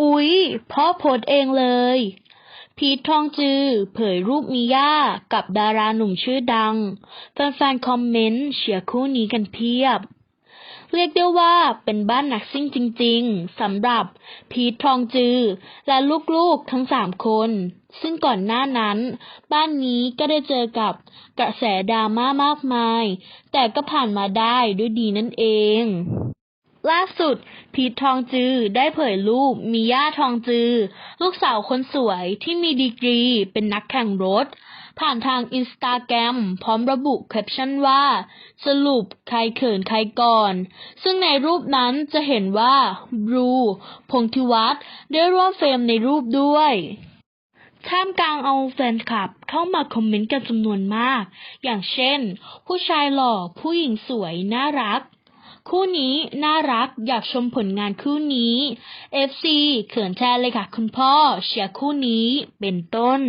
อุ๊ย พ่อโพสเองเลย พีททองจือ เผยรูปมิย่ากับดาราหนุ่มชื่อดัง แฟนๆ คอมเมนต์เชียร์คู่นี้กันเพียบ เรียกได้ว่าเป็นบ้านนักซิ่งจริงๆสำหรับพีททองจือ และลูกๆทั้งสามคน ซึ่งก่อนหน้านั้น บ้านนี้ก็ได้เจอกับกระแสดราม่ามากมาย แต่ก็ผ่านมาได้ด้วยดีนั่นเอง ล่าสุด พีททองจือได้เผยรูปมิย่าทองจือ ลูกสาวคนสวยที่มีดีกรีเป็นนักแข่งรถ ผ่านทางอินสตาแกรมพร้อมระบุแคปชั่นว่า สรุปใครเขินใครก่อน ซึ่งในรูปนั้นจะเห็นว่าบลูพงธิวัฒน์ได้ร่วมเฟรมในรูปด้วยท่ามกลางเอาแฟนคลับเข้ามาคอมเมนต์กันจำนวนมาก อย่างเช่น ผู้ชายหล่อ ผู้หญิงสวย น่ารัก คู่นี้น่ารักอยากชมผลงานคู่นี้ FC เขินแทนเลยค่ะคุณพ่อเชียร์คู่นี้เป็นต้น